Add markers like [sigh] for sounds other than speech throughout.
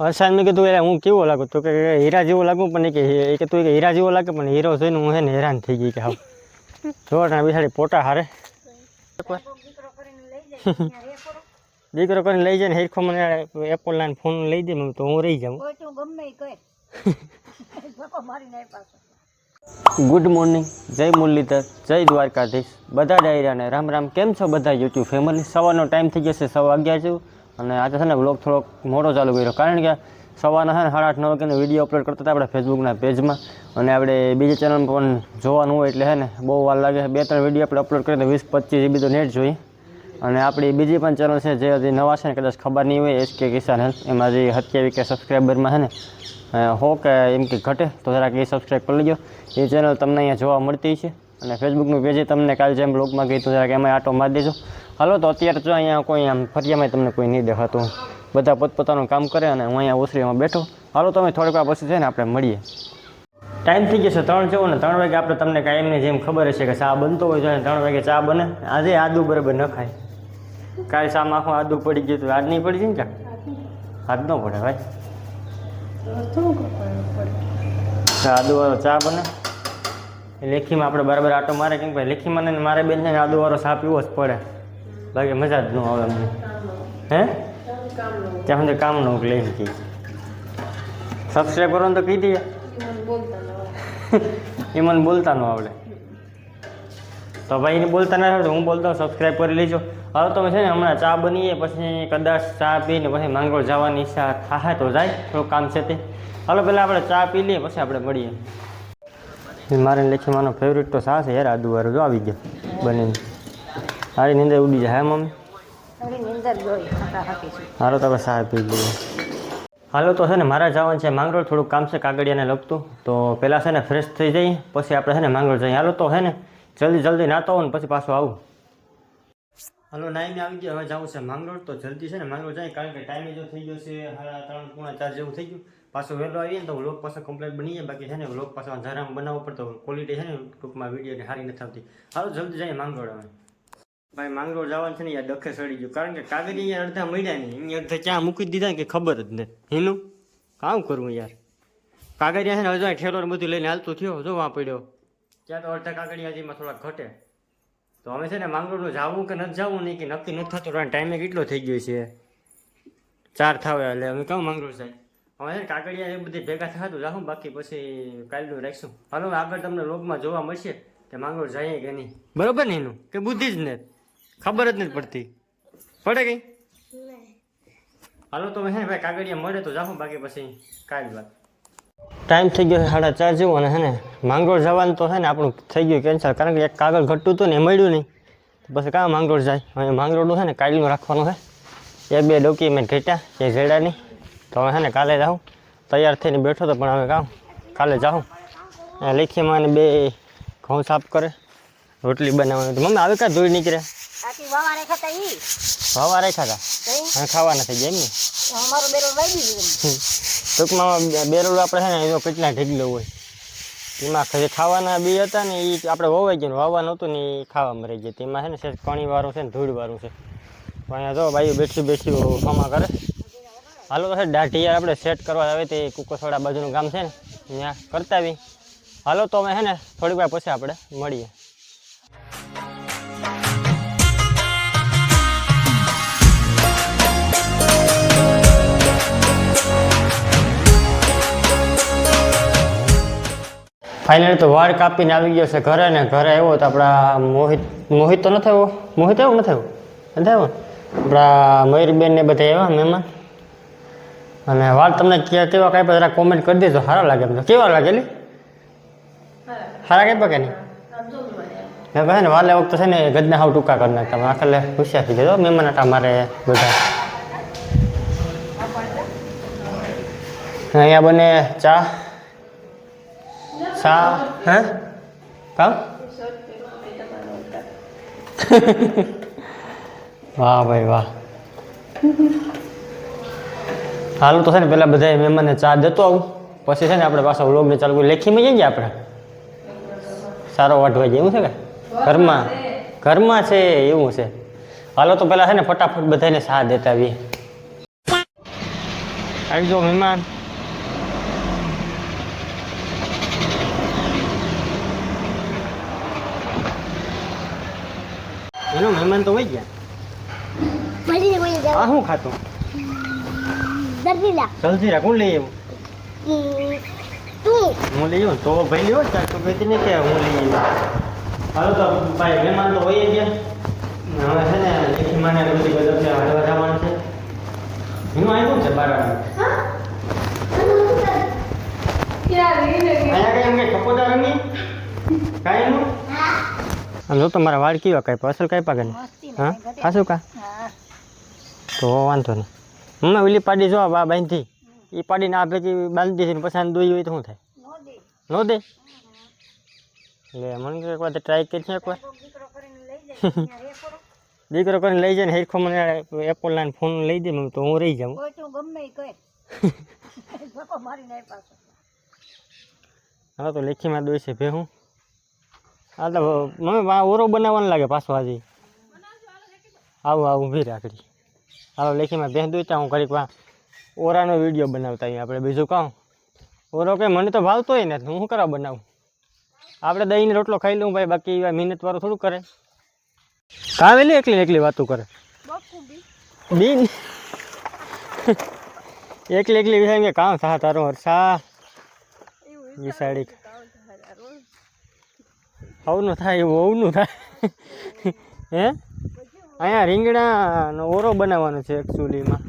હર્ષાન મેં કીધું એટલે હું કેવો લાગુ? તો કે હીરા જેવો લાગુ પણ કે એ કે તું કે હીરા જેવો લાગે પણ હીરો જોઈને હું એને ને હેરાન થઈ ગઈ કે હા જોવાના બિચારી પોટા હારે. દીકરો કરીને લઈ જાય ને હેરખો મને એપલ લાઈન ફોન લઈ દે તો હું રહી જાઉં. ગુડ મોર્નિંગ જય મુરલીધર જય દ્વારકાધીશ. બધા ડાયરાને રામ રામ. કેમ છો બધા યુટ્યુબ ફેમિલી સવારનો ટાઈમ થઈ જશે સવા અગિયાર જેવું. અને આજે છે ને બ્લોગ થોડોક મોટો ચાલુ કર્યો. કારણ કે સવારના છે ને સાડા આઠ, નવ વાગ્યાનો વીડિયો અપલોડ કરતા હતા આપણે ફેસબુકના પેજમાં અને આપણે બીજી ચેનલ પણ જોવાનું હોય એટલે છે ને બહુ વાર લાગે બે, ત્રણ વીડિયો આપણે અપલોડ કરીએ તો વીસ, પચીસ જીબી તો નેટ જોઈએ અને આપણી બીજી પણ ચેનલ છે જે હજી નવા છે ને કદાચ ખબર નહીં હોય, એસકે કિસાન હેલ્થ. એમાં જે સત્યાવીસ કે સબસ્ક્રાઈબરમાં છે ને હો કે એમ કે ઘટે, તો જરાક એ સબસ્ક્રાઈબ કરી લેજો. એ ચેનલ તમને અહીંયા જોવા મળતી છે અને ફેસબુકનું પેજ તમને કાલ જેમ બ્લોગમાં તો જરાક એમાં આટો મારી દેજો. હાલો, તો અત્યારે જો અહીંયા કોઈ આમ ફરિયામાં તમને કોઈ નહીં દેખાતું. બધા પોતપોતાનું કામ કરે અને હું અહીંયા ઓસરીમાં બેઠો. હાલો તમે થોડીક વાર પછી છે ને આપણે મળીએ. ટાઈમ થઈ જશે ત્રણ જેવો ને ત્રણ વાગે આપણે તમને કાયમની જેમ ખબર હશે કે ચા બનતો હોય તો ત્રણ વાગે ચા બને. આજે આદુ બરાબર ન ખાય. કાલે શામાં આખું આદુ પડી ગયું તો આજ નહીં પડી જાય ને આજ ન પડે ભાઈ. આદુવાળો ચા બને. લેખીમાં આપણે બરાબર આટો મારે કેમ ભાઈ લેખીમાં મારે બેન છે ને આદુવાળો ચા પીવો જ પડે. બાકી મજા જ ન આવે અમને હે? ત્યાં સુધી કામ ન લઈ શકીએ સબસ્ક્રાઈબ કરવાનું તો કહી દઈએ. [laughs] એ મને બોલતા ન આવડે. તો ભાઈ એને બોલતા ના આવડે હું બોલતો સબસ્ક્રાઈબ કરી લેજો. હવે તમે છે ને હમણાં ચા બનીએ, પછી કદાચ ચા પીને પછી માંગરોળ જવાની ઈચ્છા થાય તો જાય થોડું કામ છે તે. હાલો, પહેલાં આપણે ચા પી લઈએ, પછી આપણે મળીએ. મારે લેખી મારો ફેવરેટ તો સા છે યાર આદુવાળો જો આવી ગયો બનીને. હારી નીંદર ઉડી જાય હા મમ્મી? તારી નીંદર જોઈ ખાતા હાકીશું હાલો તો આપણે ચા પી લઈએ. હાલો તો છે ને મારા જવાનું છે માંગરોળ થોડુંક કામ છે કાગળિયાને લગતું તો પહેલાં છે ને ફ્રેશ થઈ જઈએ પછી આપણે છે ને માંગરોળ જઈએ. હાલો તો છે ને જલ્દી જલ્દી નાતો આવું ને પછી પાછું આવું. હાલો નાઈને આવી ગયો હવે જવું છે માંગરોળ. તો જલ્દી છે ને માંગરોળ જાય કારણ કે ટાઈમે જો થઈ ગયો છે સાડા ત્રણ પૂણા ચાર જેવું થઈ ગયું. પાછું વહેલો આવીએ ને તો વ્લોગ પાછો કમ્પ્લીટ બની જાય બાકી છે ને વ્લોગ પાછો અંધારામાં બનાવવો પડતો ક્વોલિટી છે ને ટૂંકમાં વિડીયોની સારી નથી આવતી. હાલો જલ્દી જઈએ માંગરોળ હવે. ભાઈ, માંગરોળ જવાનું છે ને, યાર ડખે સડી ગયું. કારણ કે કાગરી યાર અડધા મળ્યા નહીં. અહીંયા અડધા ક્યાં મૂકી દીધા કે ખબર જ નહીં. હીનું, કામ કરવું યાર? કાગળિયા છે ને, હજુ ઠેલો ને બધું લઈને હાલતું થયો. જો વાં પડ્યો. ત્યાં તો અડધા કાગળિયા હજીમાં થોડા ઘટે. તો અમે છે ને, માંગરોળનું જવું કે નથી જવું નહીં કે નક્કી નથી થતું. કારણ ટાઈમે કેટલો થઈ ગયો છે. ચાર થાવે એટલે અમે કહું માંગરોળ જાય હવે છે ને, કાગળિયા એ બધી ભેગા થતું રાખું બાકી પછી કાલનું રાખશું. હાલો, આગળ તમને લોગમાં જોવા મળશે કે માંગરોળ જઈએ કે નહીં. બરોબર ને એનું કે બુદ્ધિ જ નથી? ખબર જ નથી પડતી. પડે કઈ? હાલો તો હે ભાઈ કાગળિયા મળે તો જાઉં બાકી પછી કાલ વાત. ટાઈમ થઈ ગયો છે સાડા ચાર જેવો અને હે ને માંગરોળ જવાનું તો છે ને આપણું થઈ ગયું કેન્સલ કારણ કે એક કાગળ ઘટતું હતું ને એ મળ્યું નહીં. પછી કાં માંગરોળ જાય? હવે માંગરોળનું છે ને કાલનું રાખવાનું છે એ બે ડોક્યુમેન્ટ ઘટ્યા એ ઘેડા નહીં. તો હવે છે ને કાલે જાઉં તૈયાર થઈને બેઠો તો પણ હવે કામ કાલે જાઉં લેખીમાં બે ઘઉં સાફ કરે રોટલી બનાવવાની. તો મમ્મી આવે કાં ધોઈ નીકળે? આથી વાવાને ખાતા ઈ. ખાવા નથી એમ ને? અમારું બેરો વાઈ દીધું ટૂંકમાં બેરોલ આપણે છે ને એનો કેટલા ઢગલો હોય. એમાં ખાવાના બી હતા ને એ આપણે વવાઈ ગયું વાવવાનું હતું ને એ ખાવામાં રહી ગયા. તેમાં છે ને સેજ પાણી વાળું છે ને ધૂળ વાળું છે. પણ અહીંયા જો ભાઈ બેઠી બેઠી ખમા કરે. હાલો તો છે દાઢી યાર આપણે સેટ કરવા આવે તે કુકોસવાડા બાજુનું ગામ છે ને ત્યાં કરતા આવી હાલો તો અમે છે ને થોડીક વાર પછી આપણે મળીએ. ફાઇનલી તો વાળ કાપીને આવી ગયો છે ઘરે ને ઘરે આવ્યો તો આપણા મોહિત મોહિત તો નથી આવ્યો? મોહિત આવ્યો નથી આવ્યો? નથી આવ્યો? આપણા મયુરબેન ને બધા આવ્યા મહેમાન? અને વાળ તમને કેવા કાંઈ જરા કોમેન્ટ કરી દેજો. સારા લાગે એમ તો. કેવા લાગેલી સારા કાંઈ કે નહીં? કહે ને વાલે વખતે છે ને ગજના હાવ ટૂંકા કરી નાખતા. આખલે હોશિયાર થઈ જતો મહેમાન હતા મારે બધા. અહીંયા બને ચા. ચા હે કામ વાહ ભાઈ વાહ હાલ તો છે ને પેલા બધા મહેમાનને ચા દેતો આવું. પછી છે ને આપણે પાછા વ્લોગને ચાલુ કરી. લેખીમાં જઈએ આપણે? સારો વાટવા જાય એવું છે કે? ઘરમાં. ઘરમાં છે એવું છે. હાલો તો પેલા છે ને ફટાફટ બધાને ચા દેતા આવીએ. આવી જાઓ મહેમાન. એનો મહેમાન તો વહી ગયા. આ શું ખાતું દર્દીલા જલ્દી કોણ લઈ આવ્યું? હું લઈ આવ્યો તો ભાઈ લેવો ચાર તો કહેતી ને કે હું લઈ આવ્યો. હાલો તો ભાઈ મહેમાન તો હોય ગયા. હવે છે ને લેખી માને બધી બધા છે હળવા જવાનું છે. હું? આવ્યું છે બાર અહીંયા કઈ એમ કે કપોટા રમી? કાંઈ આમ જો તમારા વાળ કેવા કાંઈ? અસલ કાંઈ પાકે મસ્તી હા. ખાશું કા? તો વાંધો નહીં. હમણાં ઓલી પાડી જો આ બાંધી. એ પાડીને આ ભેગી બાંધી દીધી ને પછી આને દોઈ હોય તો શું થાય? નો દે. લે મને તો એક વાર ટ્રાય કરી છે એકવાર. વાર દીકરો કરીને લઈ જાય. ને હેરખો મને એપલ લાઈન ફોન લઈ દે તો હું રહી જાઉં. કોઈ તું ગમે ઈ કહે [laughs] ધક્કો મારી નહીં પાછો હા તો લેખીમાં દોઈ છે ભે હું હા તો મમ્મી આ ઓરો બનાવવાનું લાગે પાછો આજે. આવું આવું ઊભી રાખડી હાલો લેખીમાં ભેં દોઈતા હું ઘડીક વા ઓરાનો વીડિયો બનાવતા અહીં આપણે. બીજું કહું ઓરો કંઈ મને તો ભાવતો હોય ને હું શું કરવા બનાવું? આપણે દહીંને રોટલો ખાઈ લઉં ભાઈ બાકી એવા મહેનત વાળું થોડું કરે. કાવેલી એકલી એકલી વાતું કરે? બકુ બી બીન એકલી એકલી વિચાર કે કામ થા તારો હરસા વિસાડી. હવનું થાય એવું ઓવનું થાય. હે? અહીંયા રીંગણાનો ઓરો બનાવવાનો છે એકચ્યુઅલીમાં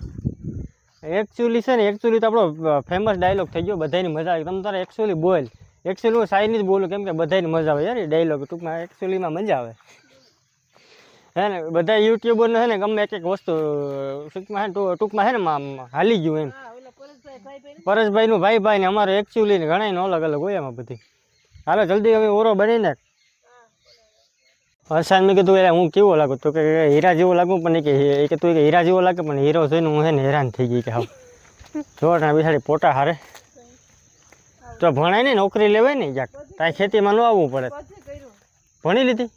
એકચ્યુઅલી છે ને એકચ્યુઅલી તો આપણો ફેમસ ડાયલોગ થઈ ગયો બધાની મજા આવે. તમે તારે એકચ્યુઅલી બોલ. એકચ્યુઅલી હું સાઈની જ બોલું કેમ કે બધાની મજા આવે યાર ડાયલોગ ટૂંકમાં એકચ્યુઅલીમાં મજા આવે. હે ને બધા યુટ્યુબરને છે ને ગમે એક એક વસ્તુ ટૂંકમાં ટૂંકમાં છે ને હાલી ગયું એમ. પરેશભાઈનું ભાઈ ભાઈ ને અમારે એકચ્યુઅલી ને ઘણા અલગ અલગ હોય એમાં બધી. હાલો જલ્દી હવે ઓરો બની નાખ. હર્ષાન મેં કીધું એટલે હું કેવો લાગુ? તો કે હીરા જેવો લાગુ પણ કે એ કે, તું કે હીરા જેવો લાગે પણ હીરો જોઈને હું છે ને હેરાન થઈ ગઈ કે હાવ. જોરના બિચારી પોટા હારે. તો ભણાય ને, નોકરી લેવાય ને યાક તાય ખેતીમાં ન આવવું પડે. ભણી લીધી?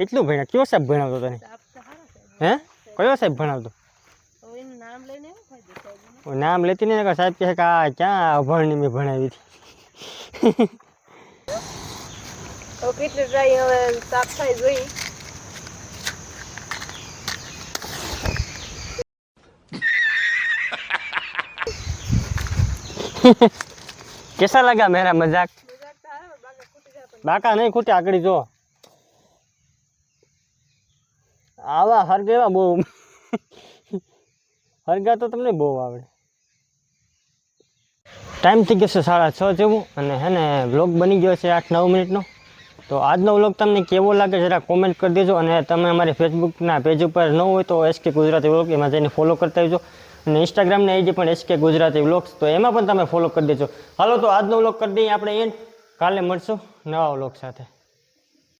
એટલું ભણ્યા? કયો સાહેબ ભણાવતો તને? હે? કયો સાહેબ ભણાવતો? નામ લેતી નહીં સાહેબ કહે કે, આ ક્યાં અભણની મેં ભણાવી હતી? હવે કેટલી ડ્રાય હવે સાફ થાય જોઈ. કેસા લાગ્યા મેરા મજાક? બાકા નહીં ખૂટે આગળ જો. આવા હરગેવા બહુ. હરગા તો તમને બહુ આવડે. ટાઈમ થઈ ગયો છે સાડા છ જેવું અને હે ને બ્લોગ બની ગયો છે આઠ નવ મિનિટનો. તો આજનો વ્લોગ તમને કેવો લાગે જરા કોમેન્ટ કરી દેજો અને તમે અમારી ફેસબુકના પેજ ઉપર ન હોય તો એસકે ગુજરાતી વ્લોગ એમાં જઈને ફોલો કરતા રહેજો. અને ઇન્સ્ટાગ્રામને આઈડી પણ એસકે ગુજરાતી વ્લોગ્સ તો એમાં પણ તમે ફોલો કરી દેજો. હાલો તો આજનો વ્લોગ કરી દઈએ, આપણે એન્ડ કાલે મળશું નવા વ્લોગ સાથે.